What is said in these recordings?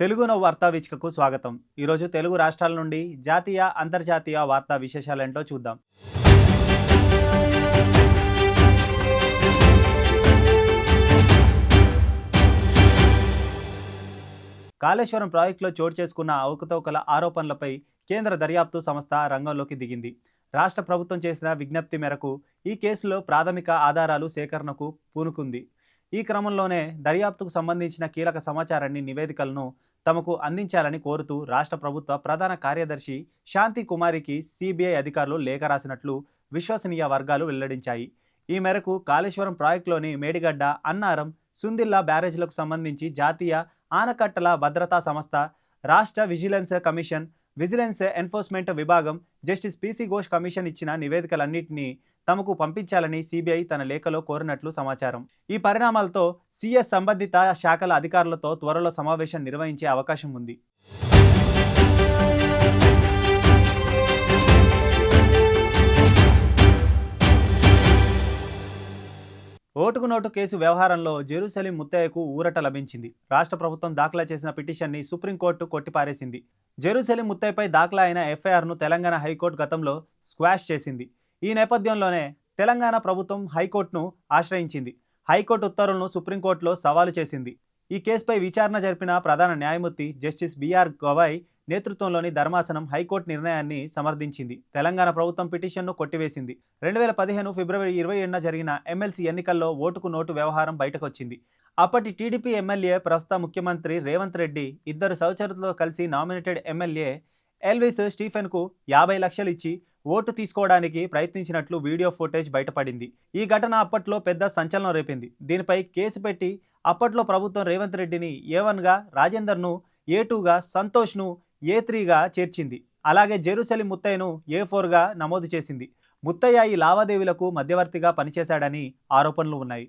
తెలుగున వార్తా వీచికకు స్వాగతం. ఈరోజు తెలుగు రాష్ట్రాల నుండి జాతీయ అంతర్జాతీయ వార్తా విశేషాలేంటో చూద్దాం. కాళేశ్వరం ప్రాజెక్టులో చోటు చేసుకున్న అవకతవకల ఆరోపణలపై కేంద్ర దర్యాప్తు సంస్థ రంగంలోకి దిగింది. రాష్ట్ర ప్రభుత్వం చేసిన విజ్ఞప్తి మేరకు ఈ కేసులో ప్రాథమిక ఆధారాలు సేకరణకు పూనుకుంది. ఈ క్రమంలోనే దర్యాప్తుకు సంబంధించిన కీలక సమాచారాన్ని నివేదికలను తమకు అందించాలని కోరుతూ రాష్ట్ర ప్రభుత్వ ప్రధాన కార్యదర్శి శాంతి కుమారికి సిబిఐ అధికారులు లేఖ రాసినట్లు విశ్వసనీయ వర్గాలు వెల్లడించాయి. ఈ మేరకు కాళేశ్వరం ప్రాజెక్టులోని మేడిగడ్డ అన్నారం సుందిల్లా బ్యారేజ్లకు సంబంధించి జాతీయ ఆనకట్టల భద్రతా సంస్థ రాష్ట్ర విజిలెన్స్ కమిషన్ విజిలెన్స్ ఎన్ఫోర్స్మెంట్ విభాగం జస్టిస్ పిసి ఘోష్ కమిషన్ ఇచ్చిన నివేదికలన్నింటినీ తమకు పంపించాలని సిబిఐ తన లేఖలో కోరినట్లు సమాచారం. ఈ పరిణామాలతో సిఎస్ సంబంధిత శాఖల అధికారులతో త్వరలో సమావేశం నిర్వహించే అవకాశం ఉంది. ఓటుకు నోటు కేసు వ్యవహారంలో జెరూసలీం ముత్తయ్యకు ఊరట లభించింది. రాష్ట్ర ప్రభుత్వం దాఖలా చేసిన పిటిషన్ని సుప్రీంకోర్టు కొట్టిపారేసింది. జెరూసలిం ముత్తయ్యపై దాఖలా అయిన ఎఫ్ఐఆర్ను తెలంగాణ హైకోర్టు గతంలో స్క్వాష్ చేసింది. ఈ నేపథ్యంలోనే తెలంగాణ ప్రభుత్వం హైకోర్టును ఆశ్రయించింది. హైకోర్టు ఉత్తర్వులను సుప్రీంకోర్టులో సవాలు చేసింది. ఈ కేసుపై విచారణ జరిపిన ప్రధాన న్యాయమూర్తి జస్టిస్ బిఆర్ గవాయ్ నేతృత్వంలోని ధర్మాసనం హైకోర్టు నిర్ణయాన్ని సమర్థించింది. తెలంగాణ ప్రభుత్వం పిటిషన్ను కొట్టివేసింది. రెండు వేల పదిహేను ఫిబ్రవరి ఇరవై ఏడున జరిగిన ఎమ్మెల్సీ ఎన్నికల్లో ఓటుకు నోటు వ్యవహారం బయటకొచ్చింది. అప్పటి టీడీపీ ఎమ్మెల్యే ప్రస్తుత ముఖ్యమంత్రి రేవంత్ రెడ్డి ఇద్దరు సహచరులతో కలిసి నామినేటెడ్ ఎమ్మెల్యే ఎల్విస్ స్టీఫెన్కు యాభై లక్షలు ఇచ్చి ఓటు తీసుకోవడానికి ప్రయత్నించినట్లు వీడియో ఫుటేజ్ బయటపడింది. ఈ ఘటన అప్పట్లో పెద్ద సంచలనం రేపింది. దీనిపై కేసు పెట్టి అప్పట్లో ప్రభుత్వం రేవంత్ రెడ్డిని ఏ వన్గా రాజేందర్ను ఏ టూగా సంతోష్ను ఏ త్రీగా చేర్చింది. అలాగే జెరూసలి ముత్తయ్యను ఏ ఫోర్గా నమోదు చేసింది. ముత్తయ్య ఈ లావాదేవీలకు మధ్యవర్తిగా పనిచేశాడని ఆరోపణలు ఉన్నాయి.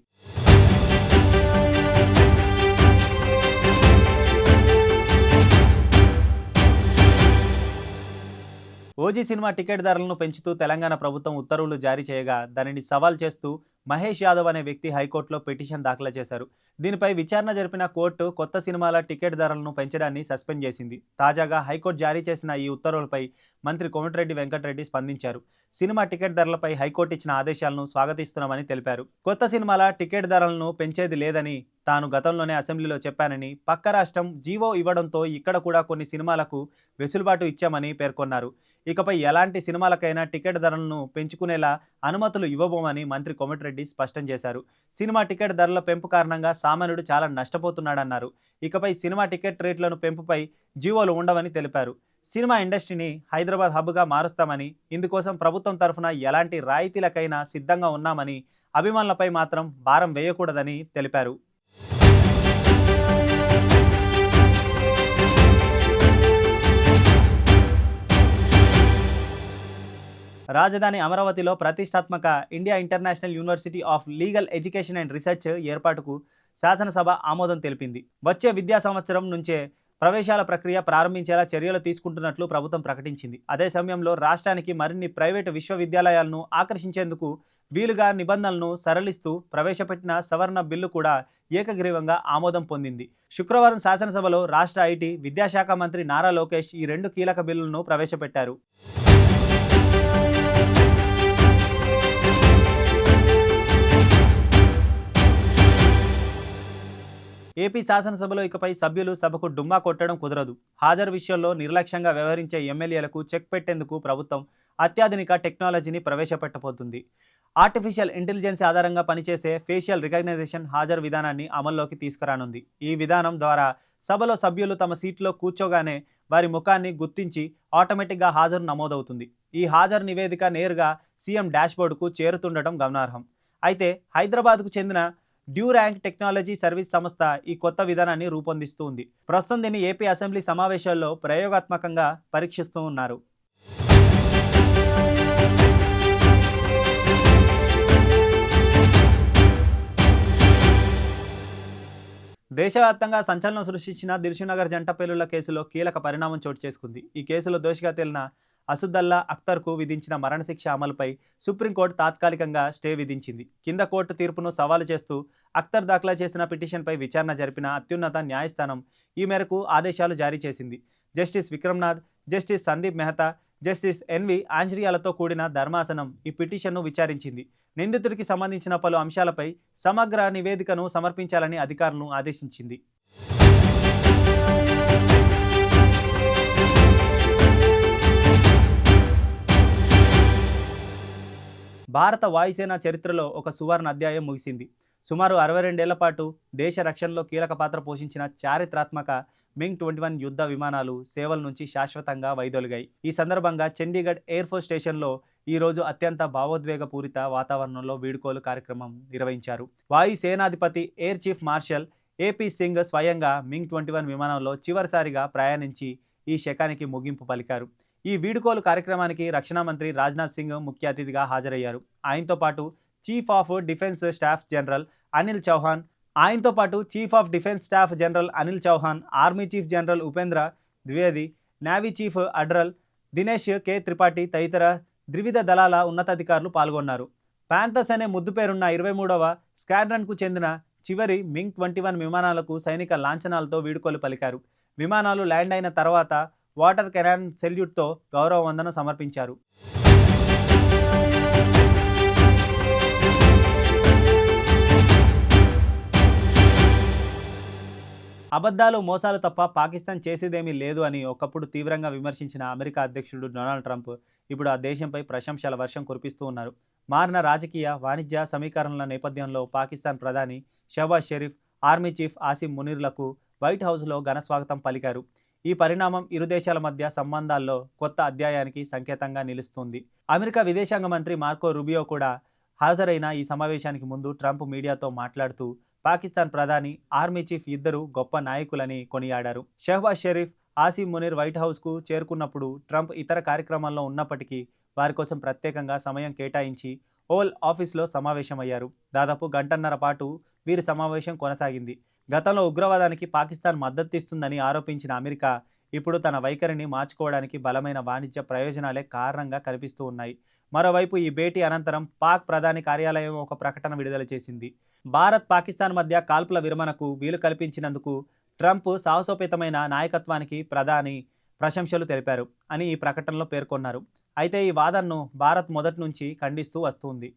ఓజీ సినిమా టికెట్ ధరలను పెంచుతూ తెలంగాణ ప్రభుత్వం ఉత్తర్వులు జారీ చేయగా దానిని సవాల్ చేస్తూ మహేష్ యాదవ్ అనే వ్యక్తి హైకోర్టులో పిటిషన్ దాఖలు చేశారు. దీనిపై విచారణ జరిపిన కోర్టు కొత్త సినిమాల టికెట్ ధరలను పెంచడాన్ని సస్పెండ్ చేసింది. తాజాగా హైకోర్టు జారీ చేసిన ఈ ఉత్తర్వులపై మంత్రి కోమటిరెడ్డి వెంకటరెడ్డి స్పందించారు. సినిమా టికెట్ ధరలపై హైకోర్టు ఇచ్చిన ఆదేశాలను స్వాగతిస్తున్నామని తెలిపారు. కొత్త సినిమాల టికెట్ ధరలను పెంచేది లేదని తాను గతంలోనే అసెంబ్లీలో చెప్పానని పక్క రాష్ట్రం జీవో ఇవ్వడంతో ఇక్కడ కూడా కొన్ని సినిమాలకు వెసులుబాటు ఇచ్చామని పేర్కొన్నారు. ఇకపై ఎలాంటి సినిమాలకైనా టికెట్ ధరలను పెంచుకునేలా అనుమతులు ఇవ్వబోమని మంత్రి కోమటిరెడ్డి స్పష్టం చేశారు. సినిమా టికెట్ ధరల పెంపు కారణంగా సామాన్యుడు చాలా నష్టపోతున్నాడన్నారు. ఇకపై సినిమా టికెట్ రేట్లను పెంపుపై జీవోలు ఉండవని తెలిపారు. సినిమా ఇండస్ట్రీని హైదరాబాద్ హబ్గా మారుస్తామని ఇందుకోసం ప్రభుత్వం తరఫున ఎలాంటి రాయితీలకైనా సిద్ధంగా ఉన్నామని అభిమానులపై మాత్రం భారం వేయకూడదని తెలిపారు. రాజధాని అమరావతిలో ప్రతిష్టాత్మక India international university of legal education and research ఏర్పాటుకు శాసనసభ ఆమోదం తెలిపింది. వచ్చే విద్యా సంవత్సరం నుంచే ప్రవేశాల ప్రక్రియ ప్రారంభించేలా చర్యలు తీసుకుంటున్నట్లు ప్రభుత్వం ప్రకటించింది. అదే సమయంలో రాష్ట్రానికి మరిన్ని ప్రైవేటు విశ్వవిద్యాలయాలను ఆకర్షించేందుకు వీలుగా నిబంధనలను సరళిస్తూ ప్రవేశపెట్టిన సవరణ బిల్లు కూడా ఏకగ్రీవంగా ఆమోదం పొందింది. శుక్రవారం శాసనసభలో రాష్ట్ర ఐటీ విద్యాశాఖ మంత్రి నారా లోకేష్ ఈ రెండు కీలక బిల్లులను ప్రవేశపెట్టారు. ఏపీ శాసనసభలో ఇకపై సభ్యులు సభకు డుమ్మా కొట్టడం కుదరదు. హాజరు విషయంలో నిర్లక్ష్యంగా వ్యవహరించే ఎమ్మెల్యేలకు చెక్ పెట్టేందుకు ప్రభుత్వం అత్యాధునిక టెక్నాలజీని ప్రవేశపెట్టబోతుంది. ఆర్టిఫిషియల్ ఇంటెలిజెన్స్ ఆధారంగా పనిచేసే ఫేషియల్ రికగ్నైజేషన్ హాజరు విధానాన్ని అమల్లోకి తీసుకురానుంది. ఈ విధానం ద్వారా సభలో సభ్యులు తమ సీట్లో కూర్చోగానే వారి ముఖాన్ని గుర్తించి ఆటోమేటిక్గా హాజరు నమోదవుతుంది. ఈ హాజరు నివేదిక నేరుగా సీఎం డాష్బోర్డుకు చేరుతుండటం గమనార్హం. అయితే హైదరాబాద్కు చెందిన డ్యూ ర్యాంక్ టెక్నాలజీ సర్వీస్ సంస్థ ఈ కొత్త విధానాన్ని రూపొందిస్తూ ఉంది ప్రస్తుతం దీన్ని ఏపీ అసెంబ్లీ సమావేశాల్లో ప్రయోగాత్మకంగా పరీక్షిస్తూ ఉన్నారు. దేశవ్యాప్తంగా సంచలనం సృష్టించిన దిల్సునగర్ జంట పేలుళ్ళ కేసులో కీలక పరిణామం చోటు చేసుకుంది. ఈ కేసులో దోషిగా తేలిన అసుద్దల్లా అఖ్తర్కు విధించిన మరణశిక్ష అమలుపై సుప్రీంకోర్టు తాత్కాలికంగా స్టే విధించింది. కింద కోర్టు తీర్పును సవాలు చేస్తూ అఖ్తర్ దాఖలా చేసిన పిటిషన్పై విచారణ జరిపిన అత్యున్నత న్యాయస్థానం ఈ మేరకు ఆదేశాలు జారీ చేసింది. Justice Vikramnath justice Sandeep Mehta justice NV ఆంజ్రియాలతో కూడిన ధర్మాసనం ఈ పిటిషన్ను విచారించింది. నిందితుడికి సంబంధించిన పలు అంశాలపై సమగ్ర నివేదికను సమర్పించాలని అధికారులను ఆదేశించింది. భారత వాయుసేన చరిత్రలో ఒక సువర్ణ అధ్యాయం ముగిసింది. సుమారు అరవై రెండేళ్ళ పాటు దేశ రక్షణలో కీలక పాత్ర పోషించిన చారిత్రాత్మక మింగ్ ట్వంటీ వన్ యుద్ధ విమానాలు సేవల నుంచి శాశ్వతంగా వైదొలిగాయి. ఈ సందర్భంగా చండీగఢ్ ఎయిర్ ఫోర్స్ స్టేషన్లో ఈరోజు అత్యంత భావోద్వేగపూరిత వాతావరణంలో వీడుకోలు కార్యక్రమం నిర్వహించారు. వాయు సేనాధిపతి air chief marshal AP Singh స్వయంగా మింగ్ ట్వంటీ వన్ విమానంలో చివరిసారిగా ప్రయాణించి ఈ శకానికి ముగింపు పలికారు. ఈ వీడుకోలు కార్యక్రమానికి రక్షణ మంత్రి రాజ్నాథ్ సింగ్ ముఖ్య అతిథిగా హాజరయ్యారు. ఆయనతో పాటు chief of defence staff general Anil Chauhan ఆయనతో పాటు chief of defence staff general Anil Chauhan army chief general Upendra Dwivedi navy chief admiral Dinesh K Tripathi తదితర త్రివిధ దళాల ఉన్నతాధికారులు పాల్గొన్నారు. ప్యాంథస్ అనే ముద్దు పేరున్న ఇరవై మూడవ స్క్వాడ్రన్కు చెందిన చివరి మింగ్ ట్వంటీ వన్ విమానాలకు సైనిక లాంఛనాలతో వీడుకోలు పలికారు. విమానాలు ల్యాండ్ అయిన తర్వాత వాటర్ కెనాన్ సెల్యూట్తో గౌరవ వందనం సమర్పించారు. అబద్ధాలు మోసాలు తప్ప పాకిస్తాన్ చేసేదేమీ లేదు అని ఒకప్పుడు తీవ్రంగా విమర్శించిన అమెరికా అధ్యక్షుడు డొనాల్డ్ ట్రంప్ ఇప్పుడు ఆ దేశంపై ప్రశంసల వర్షం కురిపిస్తూ ఉన్నారు. మారిన రాజకీయ వాణిజ్య సమీకరణల నేపథ్యంలో పాకిస్తాన్ ప్రధాని షహబాజ్ షరీఫ్ ఆర్మీ చీఫ్ ఆసిమ్ మునీర్లకు వైట్ హౌస్లో ఘన స్వాగతం పలికారు. ఈ పరిణామం ఇరు దేశాల మధ్య సంబంధాల్లో కొత్త అధ్యాయానికి సంకేతంగా నిలుస్తుంది. అమెరికా విదేశాంగ మంత్రి మార్కో రుబియో కూడా హాజరైన ఈ సమావేశానికి ముందు ట్రంప్ మీడియాతో మాట్లాడుతూ పాకిస్తాన్ ప్రధాని ఆర్మీ చీఫ్ ఇద్దరు గొప్ప నాయకులని కొనియాడారు. షెహబాజ్ షరీఫ్ ఆసిమ్ మునీర్ వైట్ హౌస్కు చేరుకున్నప్పుడు ట్రంప్ ఇతర కార్యక్రమాల్లో ఉన్నప్పటికీ వారి కోసం ప్రత్యేకంగా సమయం కేటాయించి ఓల్ ఆఫీస్లో సమావేశమయ్యారు. దాదాపు గంటన్నర పాటు వీరి సమావేశం కొనసాగింది. గతంలో ఉగ్రవాదానికి పాకిస్తాన్ మద్దతిస్తుందని ఆరోపించిన అమెరికా ఇప్పుడు తన వైఖరిని మార్చుకోవడానికి బలమైన వాణిజ్య ప్రయోజనాలే కారణంగా కనిపిస్తూ ఉన్నాయి. మరోవైపు ఈ భేటీ అనంతరం పాక్ ప్రధాని కార్యాలయం ఒక ప్రకటన విడుదల చేసింది. భారత్ పాకిస్తాన్ మధ్య కాల్పుల విరమణకు వీలు కల్పించినందుకు ట్రంప్ సాహసోపేతమైన నాయకత్వానికి ప్రధాని ప్రశంసలు తెలిపారు అని ఈ ప్రకటనలో పేర్కొన్నారు. అయితే ఈ వాదనను భారత్ మొదటి నుంచి ఖండిస్తూ వస్తుంది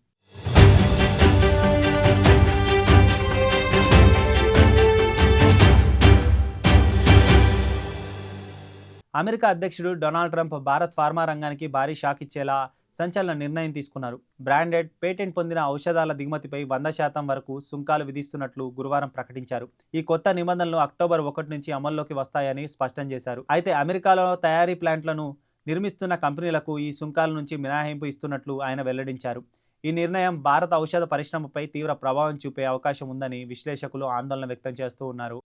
అమెరికా అధ్యక్షుడు డొనాల్డ్ ట్రంప్ భారత్ ఫార్మా రంగానికి భారీ షాక్ ఇచ్చేలా సంచలన నిర్ణయం తీసుకున్నారు. బ్రాండెడ్ పేటెంట్ పొందిన ఔషధాల దిగుమతిపై వంద శాతం వరకు సుంకాలు విధిస్తున్నట్లు గురువారం ప్రకటించారు. ఈ కొత్త నిబంధనలు అక్టోబర్ ఒకటి నుంచి అమల్లోకి వస్తాయని స్పష్టం చేశారు. అయితే అమెరికాలో తయారీ ప్లాంట్లను నిర్మిస్తున్న కంపెనీలకు ఈ సుంకాల నుంచి మినహాయింపు ఇస్తున్నట్లు ఆయన వెల్లడించారు. ఈ నిర్ణయం భారత ఔషధ పరిశ్రమపై తీవ్ర ప్రభావం చూపే అవకాశం ఉందని విశ్లేషకులు ఆందోళన వ్యక్తం చేస్తూ ఉన్నారు.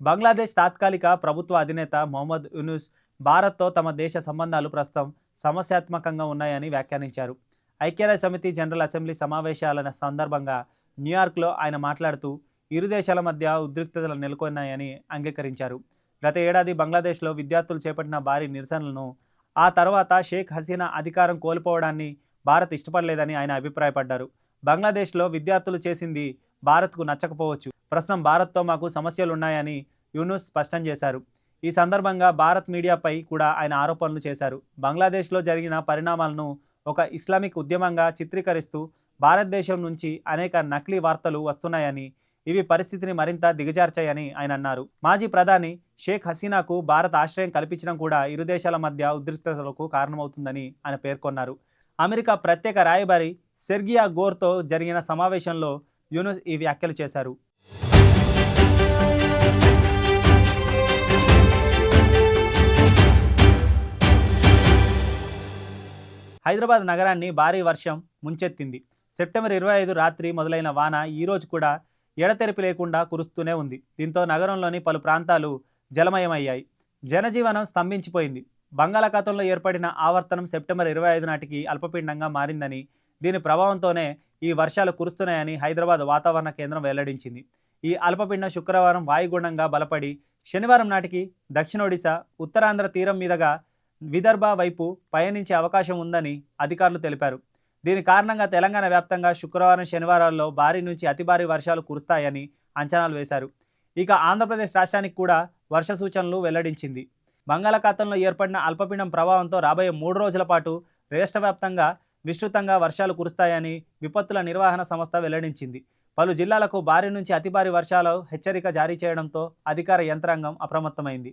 బంగ్లాదేశ్ తాత్కాలిక ప్రభుత్వ అధినేత మొహమ్మద్ యునూస్ భారత్తో తమ దేశ సంబంధాలు ప్రస్తుతం సమస్యాత్మకంగా ఉన్నాయని వ్యాఖ్యానించారు. ఐక్యరాజ్య సమితి జనరల్ అసెంబ్లీ సమావేశాల సందర్భంగా న్యూయార్క్లో ఆయన మాట్లాడుతూ ఇరు దేశాల మధ్య ఉద్రిక్తతలు నెలకొన్నాయని అంగీకరించారు. గత ఏడాది బంగ్లాదేశ్లో విద్యార్థులు చేపట్టిన భారీ నిరసనలను ఆ తర్వాత షేక్ హసీనా అధికారం కోల్పోవడాన్ని భారత్ ఇష్టపడలేదని ఆయన అభిప్రాయపడ్డారు. బంగ్లాదేశ్లో విద్యార్థులు చేసింది భారత్కు నచ్చకపోవచ్చు. ప్రస్తుతం భారత్తో మాకు సమస్యలు ఉన్నాయని యూనుస్ స్పష్టం చేశారు. ఈ సందర్భంగా భారత్ మీడియాపై కూడా ఆయన ఆరోపణలు చేశారు. బంగ్లాదేశ్లో జరిగిన పరిణామాలను ఒక ఇస్లామిక్ ఉద్యమంగా చిత్రీకరిస్తూ భారతదేశం నుంచి అనేక నకిలీ వార్తలు వస్తున్నాయని ఇవి పరిస్థితిని మరింత దిగజార్చాయని ఆయన అన్నారు. మాజీ ప్రధాని షేక్ హసీనాకు భారత్ ఆశ్రయం కల్పించడం కూడా ఇరు దేశాల మధ్య ఉద్రిక్తతలకు కారణమవుతుందని ఆయన పేర్కొన్నారు. అమెరికా ప్రత్యేక రాయబారి సెర్గియా గోర్తో జరిగిన సమావేశంలో యూనుస్ ఈ వ్యాఖ్యలు చేశారు. హైదరాబాద్ నగరాన్ని భారీ వర్షం ముంచెత్తింది. సెప్టెంబర్ ఇరవై ఐదు రాత్రి మొదలైన వాన ఈరోజు కూడా ఎడతెరిపి లేకుండా కురుస్తూనే ఉంది. దీంతో నగరంలోని పలు ప్రాంతాలు జలమయమయ్యాయి. జనజీవనం స్తంభించిపోయింది. బంగాళాఖాతంలో ఏర్పడిన ఆవర్తనం సెప్టెంబర్ ఇరవై ఐదు నాటికి అల్పపీండంగా మారిందని దీని ప్రభావంతోనే ఈ వర్షాలు కురుస్తున్నాయని హైదరాబాద్ వాతావరణ కేంద్రం వెల్లడించింది. ఈ అల్పపీండం శుక్రవారం వాయుగుండంగా బలపడి శనివారం నాటికి దక్షిణ ఒడిశా ఉత్తరాంధ్ర తీరం మీదుగా విదర్భ వైపు పయనించే అవకాశం ఉందని అధికారులు తెలిపారు. దీని కారణంగా తెలంగాణ వ్యాప్తంగా శుక్రవారం శనివారాల్లో భారీ నుంచి అతి భారీ వర్షాలు కురుస్తాయని అంచనాలు వేశారు. ఇక ఆంధ్రప్రదేశ్ రాష్ట్రానికి కూడా వర్ష సూచనలు వెల్లడించింది. బంగాళాఖాతంలో ఏర్పడిన అల్పపీడం ప్రభావంతో రాబోయే మూడు రోజుల పాటు రాష్ట్ర వ్యాప్తంగా విస్తృతంగా వర్షాలు కురుస్తాయని విపత్తుల నిర్వహణ సంస్థ వెల్లడించింది. పలు జిల్లాలకు భారీ నుంచి అతి భారీ వర్షాలు హెచ్చరిక జారీ చేయడంతో అధికార యంత్రాంగం అప్రమత్తమైంది.